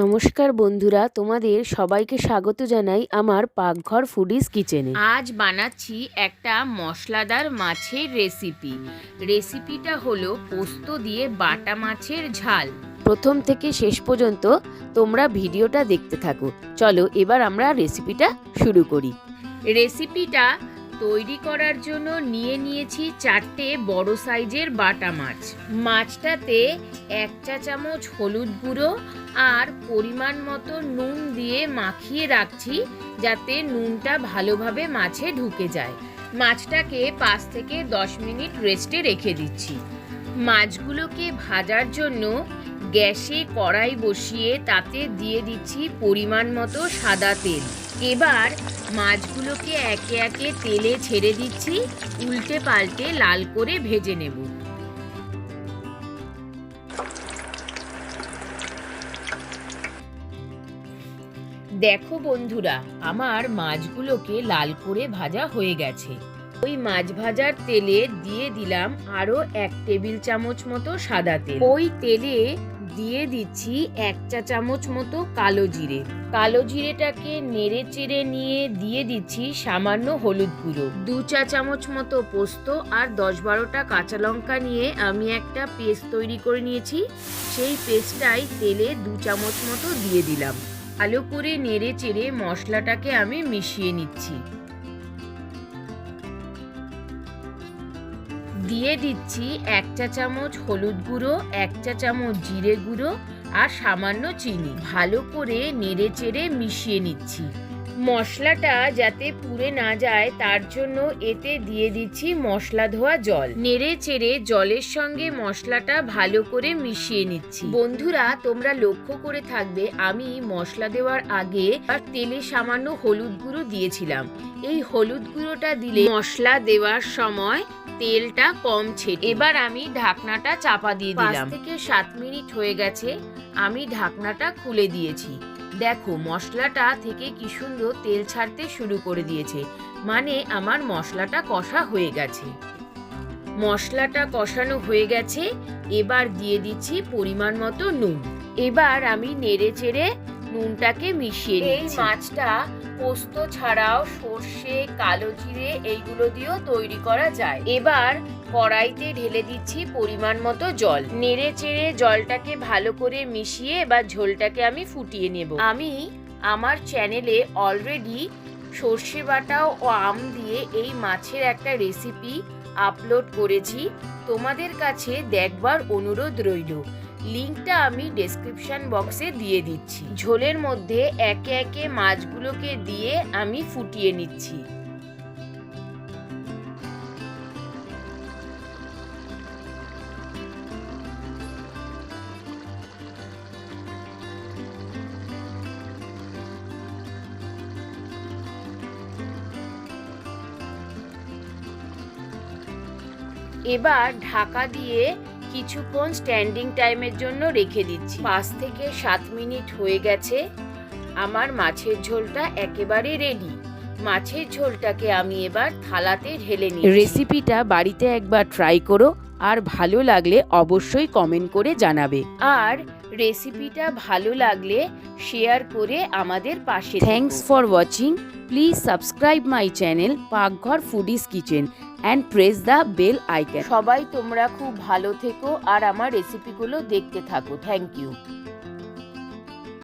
নমস্কার বন্ধুরা তোমাদের সবাইকে স্বাগত জানাই আমার পাকঘর ফুডিজ কিচেনে আজ বানাচ্ছি একটা মশলাদার মাছের রেসিপি রেসিপিটা হলো পোস্ত দিয়ে বাটা মাছের ঝাল। প্রথম থেকে শেষ পর্যন্ত তোমরা ভিডিওটা দেখতে থাকো। চলো এবার আমরা রেসিপিটা শুরু করি। রেসিপিটা তৈরি করার জন্য নিয়ে নিয়েছি চারটে বড় সাইজের বাটা মাছ। মাছটাতে এক চা চামচ হলুদ গুঁড়ো আর পরিমাণ মতো নুন দিয়ে মাখিয়ে রাখছি যাতে নুনটা ভালোভাবে মাছে ঢুকে যায়। মাছটাকে পাঁচ থেকে দশ মিনিট রেস্টে রেখে দিচ্ছি। মাছগুলোকে ভাজার জন্য গ্যাসে কড়াই বসিয়ে তাতে দিয়ে দিচ্ছি পরিমাণ মতো সাদা তেল। এবার মাছগুলোকে একে একে তেলে ছেড়ে দিচ্ছি, উল্টে পাল্টে লাল করে ভেজে নেব। দেখো বন্ধুরা, আমার মাছগুলোকে লাল করে ভাজা হয়ে গেছে। ওই মাছ ভাজার তেলে দিয়ে দিলাম আরও এক টেবিল চামচ মতো সাদা তেল। ওই তেলে দিয়ে দিচ্ছি এক চা চামচ মতো কালো জিরে। কালো জিরেটাকে নেড়ে চেড়ে নিয়ে দিয়ে দিচ্ছি সামান্য হলুদ গুঁড়ো। দু চা চামচ মতো পোস্ত আর দশ বারোটা কাঁচা লঙ্কা নিয়ে আমি একটা পেস্ট তৈরি করে নিয়েছি। সেই পেস্টটাই তেলে দু চামচ মতো দিয়ে দিলাম। ভালো করে নেড়ে চেড়ে মশলাটাকে আমি মিশিয়ে নিচ্ছি। দিয়ে দিচ্ছি এক চা চামচ হলুদ গুঁড়ো, এক চা চামচ জিরে গুঁড়ো আর সামান্য চিনি। ভালো করে নেড়ে চেড়ে মিশিয়ে নিচ্ছি। মশলাটা যাতে পুড়ে না যায়, তার জন্য এতে দিয়ে দিচ্ছি মশলা ধোয়া জল। নেড়ে চেড়ে জলের সঙ্গে মশলাটা ভালো করে মিশিয়ে নিচ্ছি। বন্ধুরা, তোমরা লক্ষ্য করে থাকবে, আমি মশলা দেওয়ার আগে তেলে সামান্য হলুদ গুঁড়ো দিয়েছিলাম। এই হলুদ গুঁড়োটা দিলে মশলা দেওয়ার সময় তেলটা কম ছেড়ে এবার আমি ঢাকনাটা চাপা দিয়ে দিলাম। থেকে সাত মিনিট হয়ে গেছে, আমি ঢাকনাটা খুলে দিয়েছি। দেখো মশলাটা থেকে কি সুন্দর তেল ছাড়তে শুরু করে দিয়েছে। মানে আমার মশলাটা কষা হয়ে গেছে। মশলাটা কষানো হয়ে গেছে এবার দিয়ে দিচ্ছি পরিমাণ মতো নুন। এবার আমি নেড়ে চেড়ে নুনটাকে মিশিয়ে এই মাছটা পোস্ত ছাড়াও সর্ষে কালো জিরে এইগুলো দিয়েও তৈরি করা যায়। এবার কড়াইতে ঢেলে দিচ্ছি পরিমাণ মতো জল। নেড়ে চেড়ে জলটাকে ভালো করে মিশিয়ে বা ঝোলটাকে আমি ফুটিয়ে নেব। আমি আমার চ্যানেলে অলরেডি সর্ষে বাটা ও আম দিয়ে এই মাছের একটা রেসিপি আপলোড করেছি। তোমাদের কাছে দেখবার অনুরোধ রইল। লিঙ্কটা আমি ডেসক্রিপশন বক্সে দিয়ে দিচ্ছি। ঝোলের মধ্যে একে একে মাছগুলোকে দিয়ে আমি ফুটিয়ে নিচ্ছি। এবার ঢাকা দিয়ে কিছুক্ষণ স্ট্যান্ডিং টাইমের জন্য রেখে দিচ্ছি। পাঁচ থেকে সাত মিনিট হয়ে গেছে। আমার মাছের ঝোলটা একেবারে রেডি মাছের ঝোলটাকে আমি এবার থালাতে ঢেলে নিই রেসিপিটা বাড়িতে একবার ট্রাই করো আর ভালো লাগলে অবশ্যই কমেন্ট করে জানাবে। আর রেসিপিটা ভালো লাগলে শেয়ার করে আমাদের পাশে thanks for watching please subscribe my channel Pakghar foodies kitchen and press the bell icon সবাই তোমরা খুব ভালো থেকো আর আমার রেসিপিগুলো দেখতে থাকো। Thank you